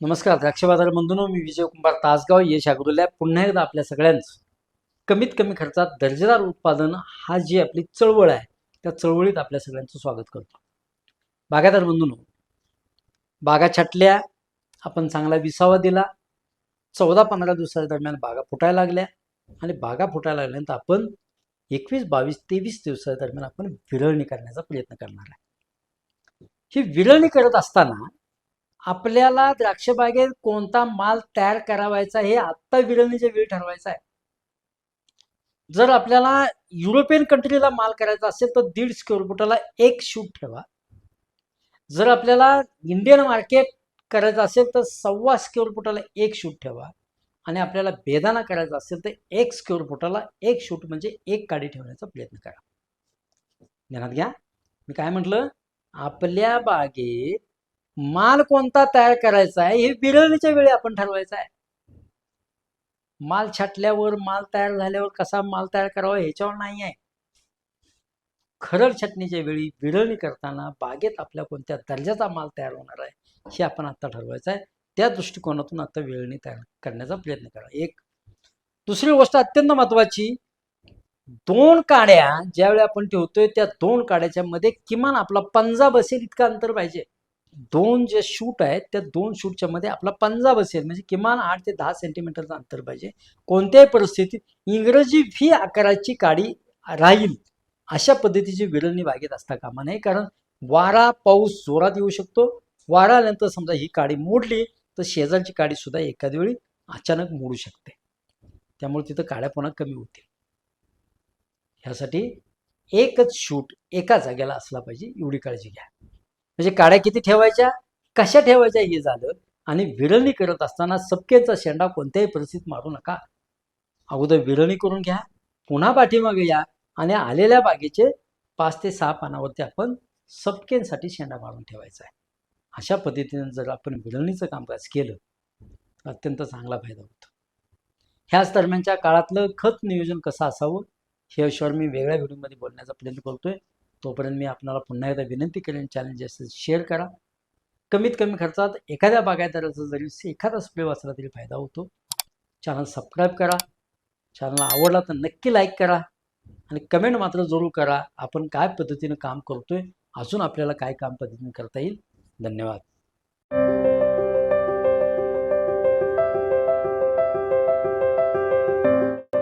नमस्कार द्राक्ष बाजार बंधूंनो मी विजय कुंभार तासगाव यश अग्रोलॅब पुन्हा एकदा आपल्या सगळ्यांचं. कमीत कमी खर्चात दर्जेदार उत्पादन हा जी आपली चळवळ आहे त्या चळवळीत आपल्या सगळ्यांचं स्वागत करतो. बागायदार बंधून बागा छाटल्या आपण चांगला विसावा दिला चौदा पंधरा दिवसाच्या दरम्यान बागा फुटायला लागल्या आणि बागा फुटायला लागल्यानंतर आपण एकवीस बावीस तेवीस दिवसाच्या दरम्यान आपण विरळणी करण्याचा प्रयत्न करणार आहे. ही विरळणी करत असताना आपल्याला द्राक्ष बागेत कोणता माल तयार करावायचा हे आत्ता विरळणीच्या वेळी ठरवायचा आहे. जर आपल्याला युरोपियन कंट्रीला माल करायचा असेल तर दीड स्क्वेअर फुटाला एक शूट ठेवा. जर आपल्याला इंडियन मार्केट करायचं असेल तर सव्वा स्क्वेअर फुटाला एक शूट ठेवा. आणि आपल्याला बेदाना करायचा असेल तर एक स्क्वेअर फुटाला एक शूट म्हणजे एक काडी ठेवण्याचा प्रयत्न करा. ध्यानात घ्या. मी काय म्हटलं? आपल्या बागेत माल कोणता तयार करायचा आहे हे बिरळणीच्या वेळी आपण ठरवायचं आहे. माल छाटल्यावर माल तयार झाल्यावर कसा माल तयार करावा ह्याच्यावर नाही आहे. खरड छाटणीच्या वेळी विरळणी करताना बागेत आपल्या कोणत्या दर्जाचा माल तयार होणार आहे हे आपण आता ठरवायचं आहे. त्या दृष्टिकोनातून आता विरळणी तयार करण्याचा प्रयत्न करा. एक दुसरी गोष्ट अत्यंत महत्वाची दोन काड्या ज्यावेळी आपण ठेवतोय त्या दोन काड्याच्या मध्ये किमान आपला पंजा बसेल इतका अंतर पाहिजे. दोन जे शूट आहेत त्या दोन शूटच्या मध्ये आपला पंजा बसेल म्हणजे किमान आठ ते दहा सेंटीमीटरचं अंतर पाहिजे. कोणत्याही परिस्थितीत इंग्रजी व्ही आकाराची काडी राहील अशा पद्धतीची विरळणी बागेत असता कामा नये. कारण वारा पाऊस जोरात येऊ शकतो. वारा आल्यानंतर समजा ही काडी मोडली तर शेजारची काडी सुद्धा एखाद्या वेळी अचानक मोडू शकते. त्यामुळे तिथं काड्या पुन्हा कमी होतील. ह्यासाठी एकच शूट एका जागेला असला पाहिजे एवढी काळजी घ्या. म्हणजे काड्या किती ठेवायच्या? कशा ठेवायच्या हे झालं? आणि विरळणी करत असताना सबकेचा शेंडा कोणत्याही परिस्थितीत मारू नका. अगोदर विरळणी करून घ्या पुन्हा पाठीमागे या आणि आलेल्या बागेचे पाच ते सहा पानावरती आपण सबकेसाठी शेंडा मारून ठेवायचा आहे. अशा पद्धतीने जर आपण विरळणीचं कामकाज केलं तर अत्यंत चांगला फायदा होतो. ह्याच दरम्यानच्या काळातलं खत नियोजन कसं असावं हे विषयावर मी वेगळ्या व्हिडिओमध्ये बोलण्याचा प्रयत्न करतोय. तोपर्यंत मी आपणाला पुन्हा एकदा विनंती करेन चॅलेंज जास्त शेअर करा. कमीत कमी खर्चात एखाद्या बागायतदाराचा जरी एखादा स्प्रे वाचला तरी फायदा होतो. चॅनल सबस्क्राईब करा. चॅनल आवडला तर नक्की लाईक करा आणि कमेंट मात्र जरूर करा. आपण काय पद्धतीनं काम करतोय? अजून आपल्याला काय काम पद्धतीनं करता येईल? धन्यवाद.